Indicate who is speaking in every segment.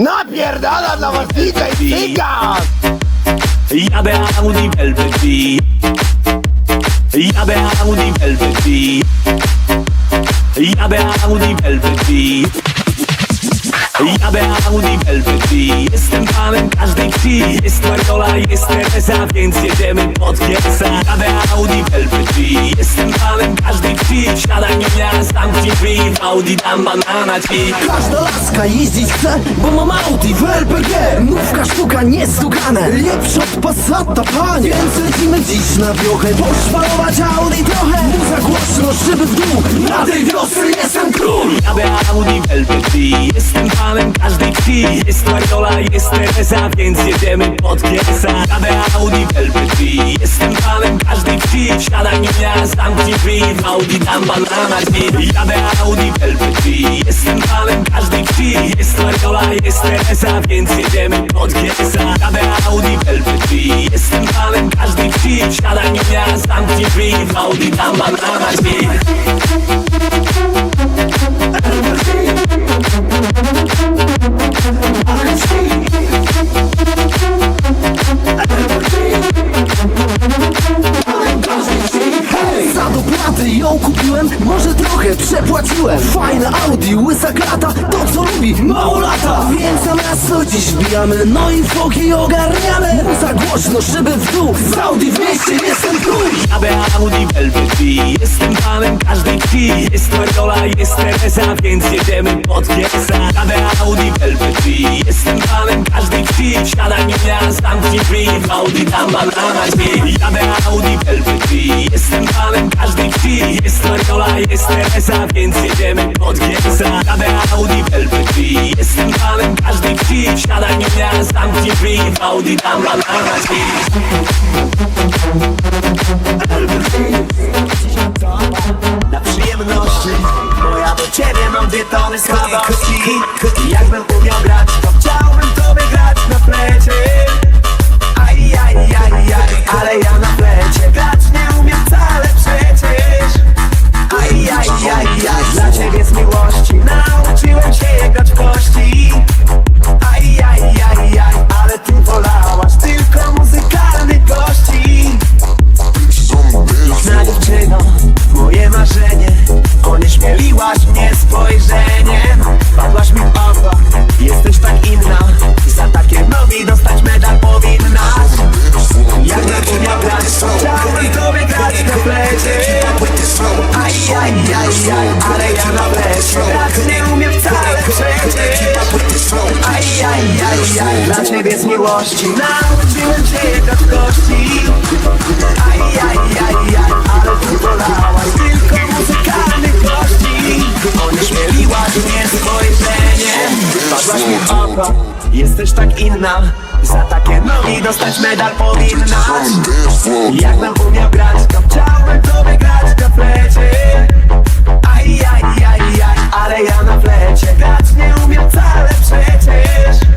Speaker 1: Napierdala dla was DJ Cygan!
Speaker 2: Jadę Audi Velvet B Jadę Audi Velvet B Jadę Audi Velvet B Jadę Audi Velvet Jestem panem każdej wsi Jest Mariola, jest Teresa Więc jedziemy pod Kielsa Jadę Audi Velvet Jestem panem każdej wsi Siadaj miała, zamknij drzwi W Audi dam banana ci.
Speaker 3: Każda laska jeździć chce, bo mam Audi w LPG Nówka sztuka niestukane, lepsza od Passata, panie. Więc lecimy dziś na wiochę, poszwalować Audi trochę. Muza głośno, szyby w dół, na tej wiosce jestem król.
Speaker 2: Jadę Audi Velvet Jestem panem każdej wsi Jest Mariola, jest Teresa Więc jedziemy pod Kielsa Jadę Audi Velvet B Jestem panem każdej wsi Siadaj miała, zamknij drzwi. W Audi dam banana ci Jadę Audi Velvet B Jestem panem każdej wsi Jest Mariola, jest Teresa Więc jedziemy pod Kielsa Jadę Audi Velvet B Jestem panem każdej wsi Siadaj miała, zamknij drzwi. W Audi dam banana ci
Speaker 3: ją kupiłem, może trochę przepłaciłem. Fajne Audi, łysa klata, to co lubi, mało lata Więc na miasto dziś wbijamy, no i foki ogarniamy. Za głośno, szyby w dół, z Audi w mieście jestem król
Speaker 2: Jadę Audi Velvet B Jestem panem każdej wsi Jest Mariola, jest Teresa Więc jedziemy pod Kielsa Jadę Audi Velvet B Jestem panem każdej wsi Siadaj nie miała, zamknij drzwi W Audi dam banana ci Jadę Audi Velvet B Jestem panem każdej wsi Jest Mariola, jest Teresa Więc jedziemy pod Kielsa Jadę Audi Velvet B Jestem panem każdej wsi Siadaj miała, zamknij drzwi. W Audi dam banana ci
Speaker 4: na przyjemności. Bo ja do ciebie mam dwie tony słabości aj, aj, aj, ale ja na plecie Grać nie umiem wcale przecież Aj, aj, aj, aj, dla ciebie z miłości Nauczyłem się grać w kości Aj, aj, aj, aj, ale ty wolałaś tylko muzykalnych gości Onieśmieliłaś mnie spojrzeniem Padłaś mi w oko, jesteś tak inna Za takie nogi dostać medal powinnaś Jakbym umiał grać, to chciałbym tobie grać na plecie ja na plecie grać nie umiem wcale przecież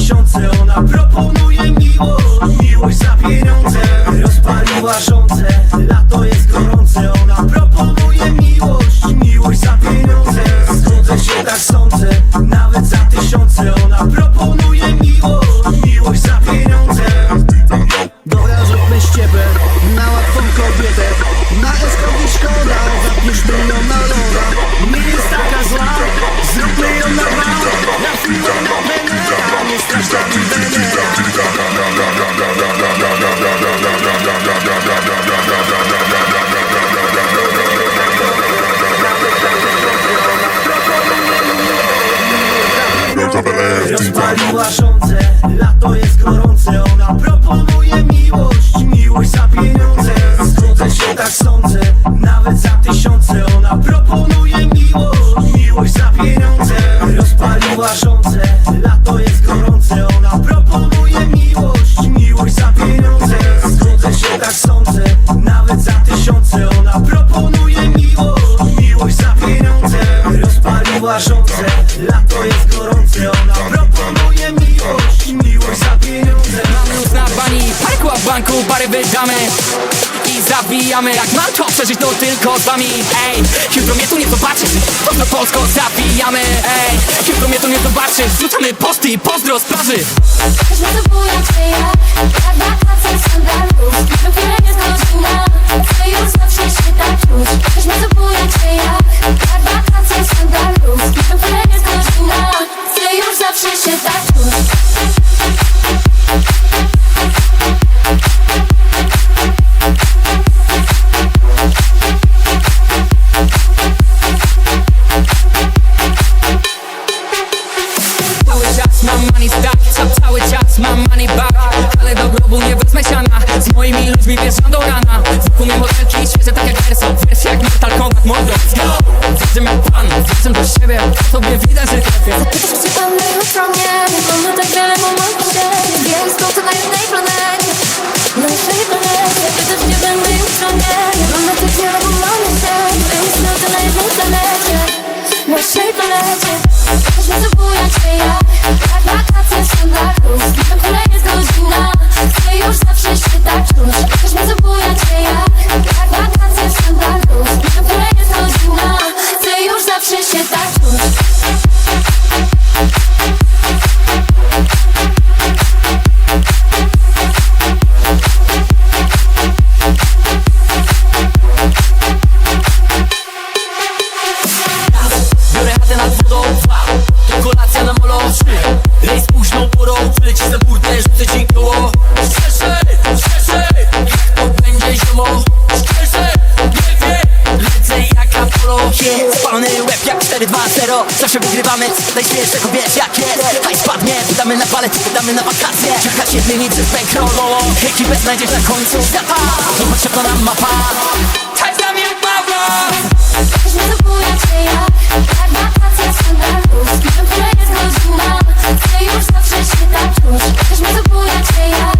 Speaker 5: tysiące Ona proponuje miłość, miłość za pieniądze Rozpaliła żądzę, double F, Rozpaliła żądzę, lato jest gorące. Ona proponuje miłość, miłość za pieniądze. Zgodzę się, tak sądzę, nawet za tysiące. Ona proponuje miłość, miłość za pieniądze. Rozpaliła żądzę, lato jest gorące. Ona proponuje miłość, miłość za pieniądze. Zgodzę się, tak sądzę, nawet za tysiące. Ona proponuje miłość łażące Lato jest gorące, ona proponuje miłość Miłość za pieniądze.
Speaker 6: Mamy już na bani, parku, a w banku pary wydamy. I zabijamy Jak mam to przeżyć, to tylko z wami. Ej, jutro mnie tu nie zobaczysz Pozdro Polsko, zabijamy Ej, jutro mnie tu nie zobaczysz Rzucamy posty i pozdro z plaży.
Speaker 7: Każdy to ja, ja, ja, ja, ja, ja, mądrość Go! Zatem jak
Speaker 6: pan, zatem do siebie To mnie widać, że lepiej
Speaker 8: najświeższego wiesz jak jest. Hajs spadnie, wydamy na balet, wydamy na wakacje. Kilka siedmienic z bankrollą. Ekipę znajdziesz na końcu świata. Nie potrzebna nam mapa.
Speaker 6: Tańcz dla mnie Pawła
Speaker 7: Każdy zapomina jak Jak wakacja słynna luz Wiem, która jest godzina Chcę już zawsze się tak czuć.
Speaker 9: Każdy zapomina jak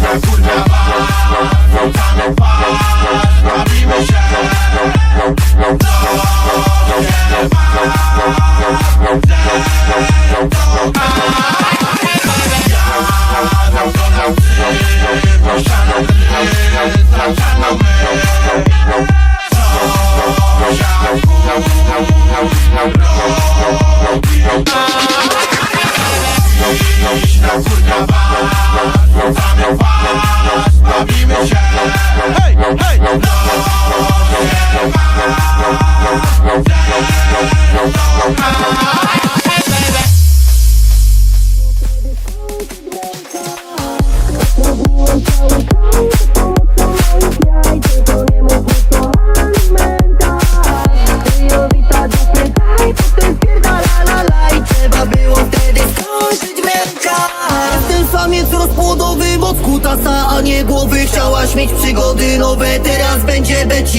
Speaker 10: Kurwa, kurwa, kurwa,
Speaker 9: kurwa,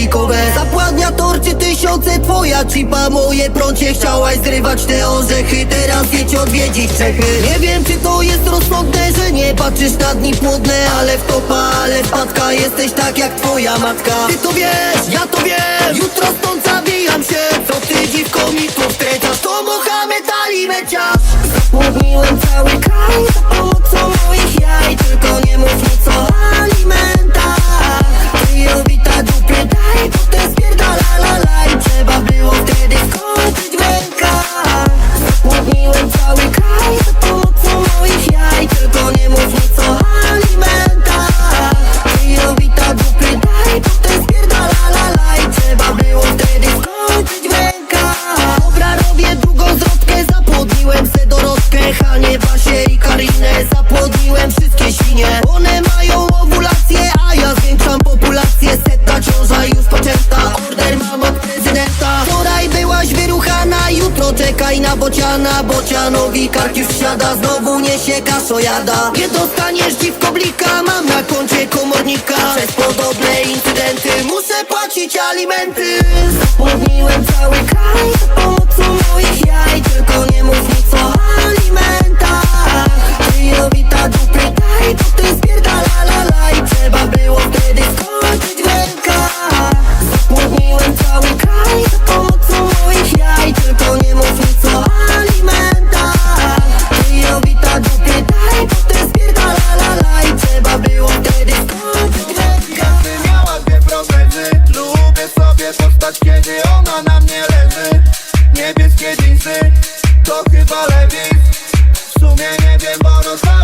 Speaker 11: becikowe Zapładnia torcie tysiące Twoja chipa, moje prącie Chciałaś zrywać te orzechy Teraz jedź odwiedzić Czechy. Nie wiem czy to jest rozsądne Że nie patrzysz na dni płodne Ale w topa, ale wpadka Jesteś tak jak twoja matka. Ty to wiesz, ja to wiem Jutro stąd zabijam się. Co ty dziwko mi tu wtręczasz To Mohamed Ali meciarz Zapłodniłem cały kraj Za pomocą moich jaj Tylko nie mów nic o dostaniesz dziwko blika Mam na koncie komornika. Przez podobne incydenty Muszę płacić alimenty. Zapłodniłem cały kraj pomocą moich jaj. Tylko nie mów nic o alimentach. Kryjowita dupy daj Potem spierdala la la I trzeba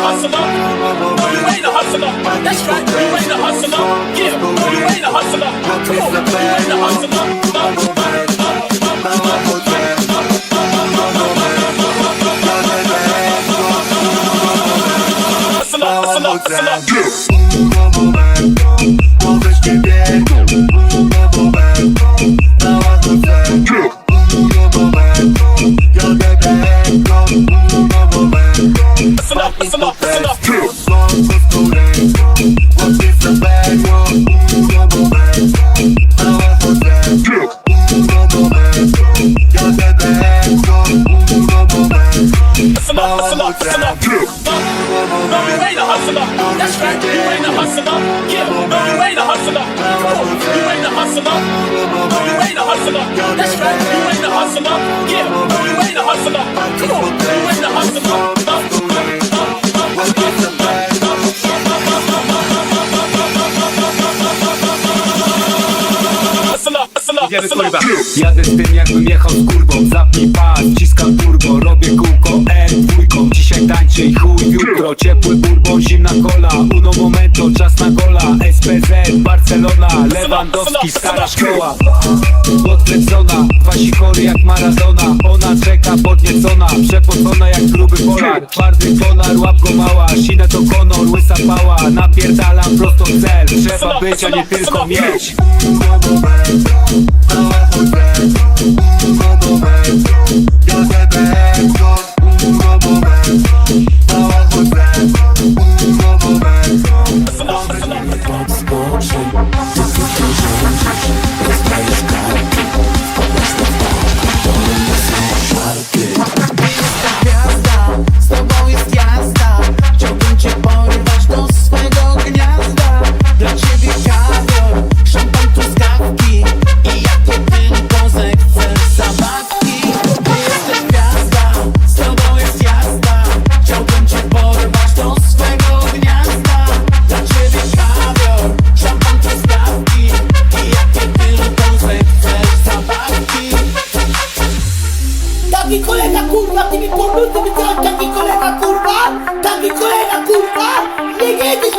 Speaker 10: hustle up. A hustler. That's right, a hustler. Yeah, a hustler. Come on, a hustler.
Speaker 12: Jedziemy kurwa. Jadę z tym jakbym jechał z kurbą Zapnij pas, wciskam turbo Robię kółko. R dwójką Dzisiaj tańczę i chuj. Jutro Ciepły bourbon, zimna kola. Uno momento, czas na gola. SPZ, Barcelona Lewandowski, stara szkoła. Podlecona, dwa sikory jak Maradona. Ona czeka podniecona Przepocona jak gruby polar. Twardy konar, łap go mała. Sinę to konor, łysa pała. Napierdalam prosto w cel. Trzeba być, a nie tylko mieć
Speaker 9: Just a dance, just move
Speaker 13: Taki kolega kurwa, ty mi pomóż, ty mi teraz taki kolega kurwa, taki kolega kurwa, nie jedziesz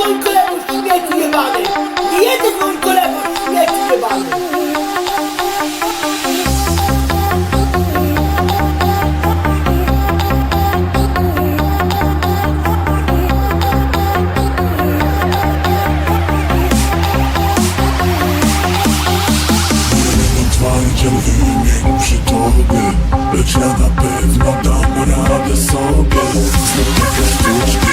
Speaker 13: moim.
Speaker 9: Ja na pewno dam radę sobie Znów jakaś duszka